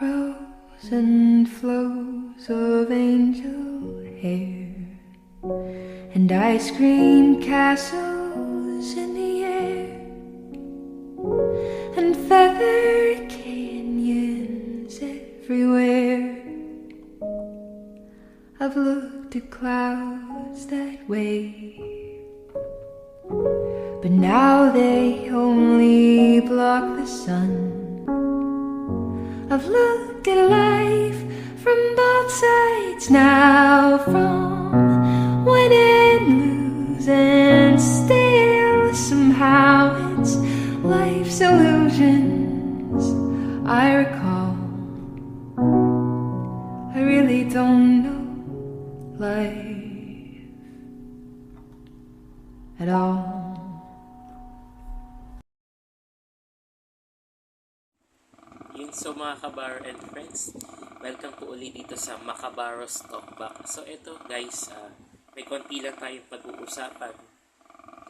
Rose and flows of angel hair and ice cream castles in the air and feathered canyons everywhere. I've looked at clouds that way, but now they only block the sun. I've looked at life from both sides now, from win and lose, and still somehow it's life's illusions I recall. I really don't know life at all. So mga kabar and friends, welcome po ulit dito sa Makabaros Talkback. So ito guys, ah, may konti lang tayong pag-uusapan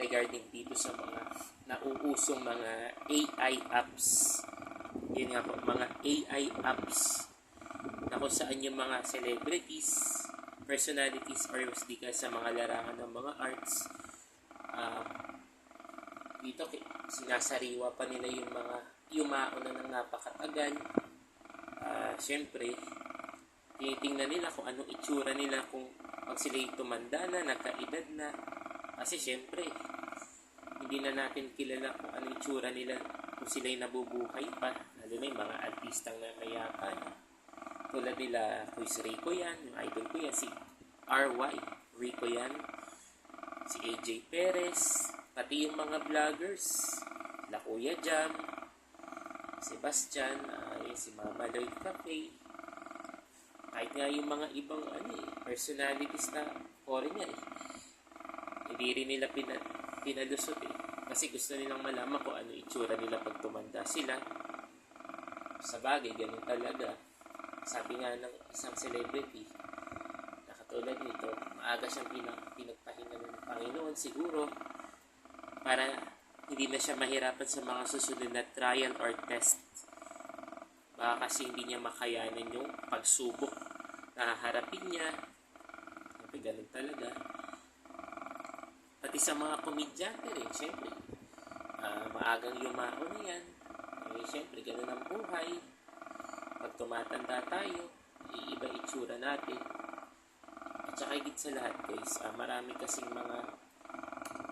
regarding dito sa mga nauusong mga AI apps. Yun nga po, mga AI apps na kung saan yung mga celebrities, personalities, or mas sa mga larangan ng mga arts, ah, dito sinasariwa pa nila yung mga yumao na ng napakatagal. Ah, Siyempre, tinitingnan nila kung anong itsura nila kung pag sila'y tumanda na, nagkaedad na. Kasi siyempre, hindi na natin kilala kung anong itsura nila kung sila'y nabubuhay pa. Lalo na yung mga artistang na mayakan. Tulad nila, Luis Rico yan, yung idol ko yan, si RY Rico yan, si AJ Perez, pati yung mga vloggers, La Kuya Jam, Sebastian, yun si Mama Lloyd Cafe, kahit nga yung mga ibang ano eh, personalities na foreigner eh. Hindi rin nila pina, pinalusot eh. Kasi gusto nilang malaman kung ano itsura nila pag tumanda sila. Sa bagay, ganun talaga. Sabi nga ng isang celebrity, na katulad nito, maaga siyang pinag, pinagpahinga ng Panginoon siguro para hindi na siya mahirapan sa mga susunod na trial or test. Baka kasi hindi niya makayanan yung pagsubok na haharapin niya. Siyempre, ganun talaga. Pati sa mga komedyante rin, siyempre. ah, maagang yumao na yan. Eh, siyempre, ganun ang buhay. Pag tumatanda tayo, iiba itsura natin. At saka higit sa lahat, guys, ah, marami kasing mga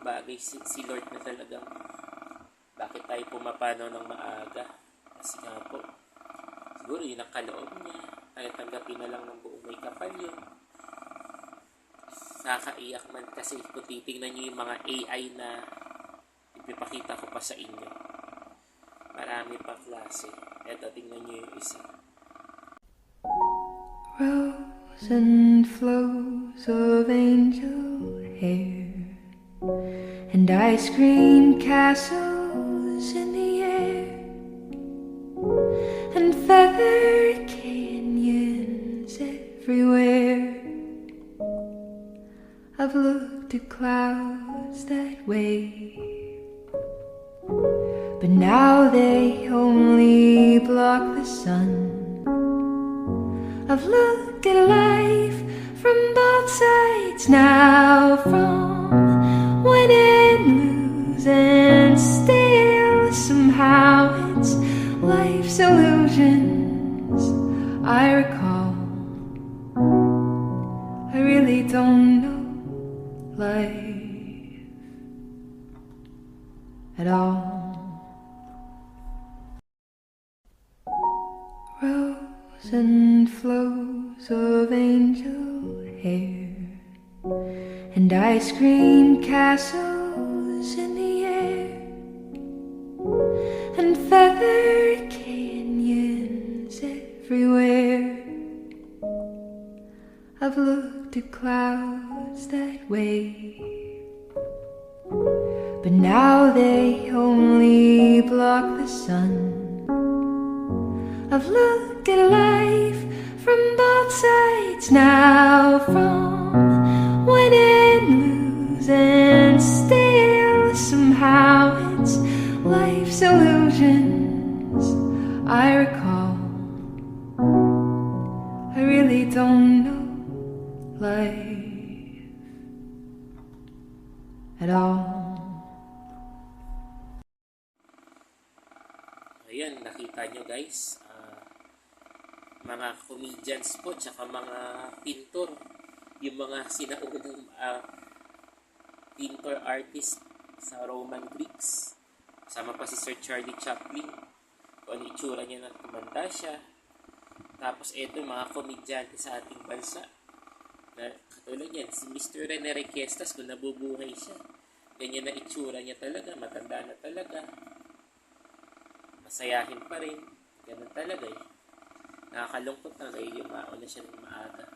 bagay si, si Lord na talagang bakit tayo pumapano ng maaga. Kasi nga po, siguro yun ang kaloob niya. Kaya tanggapin na lang ng buong may kapal yun. Nakakaiyak man kasi kung titignan niyo yung mga AI na ipipakita ko pa sa inyo. Marami pa klase. Eto, tingnan niyo yung isa. Rose and flows of angel hair and ice cream castles in the air and feathered canyons everywhere. I've looked at clouds that way, but now they only block the sun. I've looked at life from both sides now, from and still somehow it's life's illusions I recall. I really don't know life at all. Rose and flows of angel hair and ice cream castles clouds that way, but now they only block the sun. I've looked at life from both sides now, from win and lose, and still somehow it's life's illusions I recall. Guys, ah, mga comedians po, tsaka mga pintor, yung mga sinaunang ah, pintor artist sa Roman Greeks. Sama pa si Sir Charlie Chaplin. Kung ano itsura niya nang tumanda siya. Tapos yung mga komedyante sa ating bansa. Na, katulad yan, si Mr. Rene Requestas kung nabubuhay siya. Ganyan na itsura niya talaga, matanda na talaga. Masayahin pa rin. Ganun talaga eh. Nakakalungkot na dahil yung mauna siya ng maaga.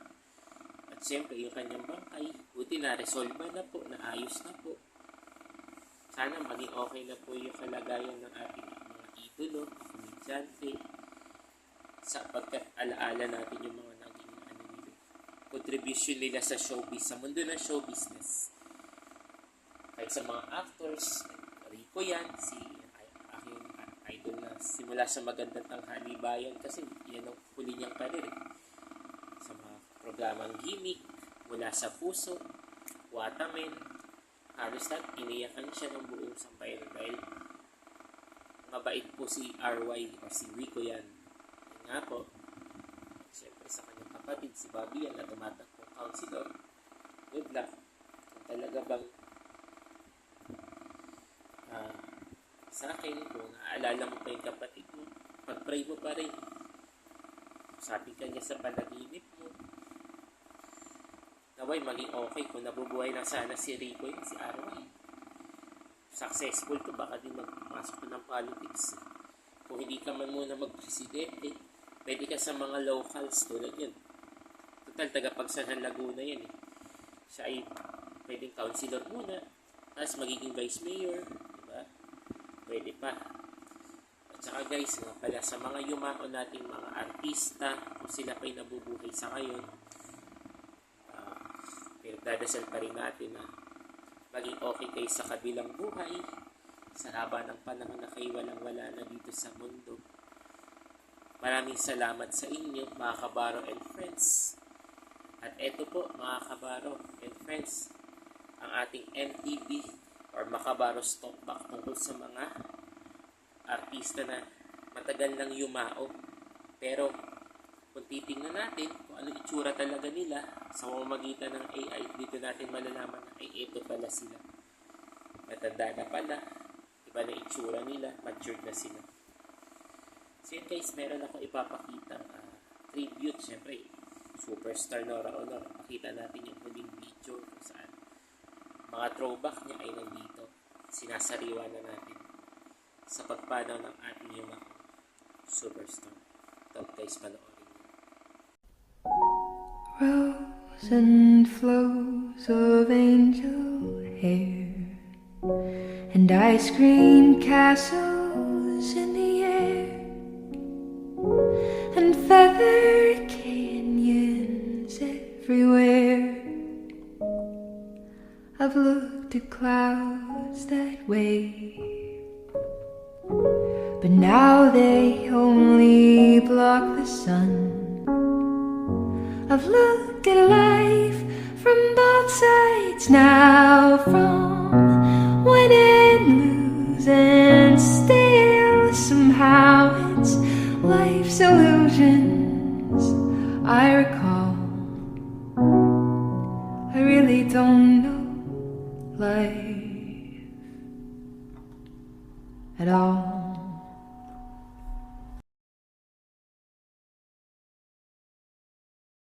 At siyempre, yung kanyang bangkay, buti na resolve na po, naayos na po. Sana maging okay na po yung kalagayan ng ating mga idolo, komedyante, sapagkat alaala natin yung mga naging ano nila, contribution nila sa showbiz, sa mundo ng show business. Kahit sa mga actors, Rico yan, si ay- aking idol na simula sa magandang tanghali bayan kasi yan ang huli niyang karir eh. Sa mga programang gimmick, mula sa puso, Watamen, halos lahat iniyakan siya ng buong sambayan dahil mabait po si RY o si Rico yan. Yan nga po, siyempre sa kanyang kapatid, si Bobby yan na tumatakbong counselor. Good luck. Kung talaga bang ah, sa akin, kung naaalala mo pa yung kapatid mo, pag-pray mo pa rin. Sabi ka niya sa panaginip mo, naway maging okay kung nabubuhay na sana si Rico yun, si Arway. Successful to, baka din magpasok ng politics. Kung hindi ka man muna mag-presidente, pwede ka sa mga locals tulad yun. Total, tagapagsahan Laguna yan eh. Siya ay pwedeng councilor muna, tapos magiging vice mayor? Pwede pa. At saka guys, nga pala, sa mga yumao nating mga artista, kung sila pa'y nabubuhay sa ngayon, ah, pero dadasal pa rin natin na maging okay kayo sa kabilang buhay, sa haba ng panahon na kayo walang-wala na dito sa mundo. Maraming salamat sa inyo, mga kabaro and friends. At eto po, mga kabaro and friends, ang ating MTV or Makabaro Talkback tungkol sa mga artista na matagal nang yumao. Pero kung titingnan natin kung ano itsura talaga nila sa pamamagitan ng AI, dito natin malalaman na ay ito pala sila. Matanda na pala, iba na itsura nila, matured na sila. So yun guys, meron ako ipapakita ah, tribute, syempre, superstar Nora Honor. Pakita natin yung huling video kung saan mga throwback niya ay nandito. Sinasariwa na natin sa pagpanaw ng ating mga superstar. Ito guys, panoorin niyo. Rows and flows of angel hair and ice cream castles clouds that way, but now they only block the sun. I've looked at life from both sides now, from win and lose, and still somehow it's life's illusions I recall. Life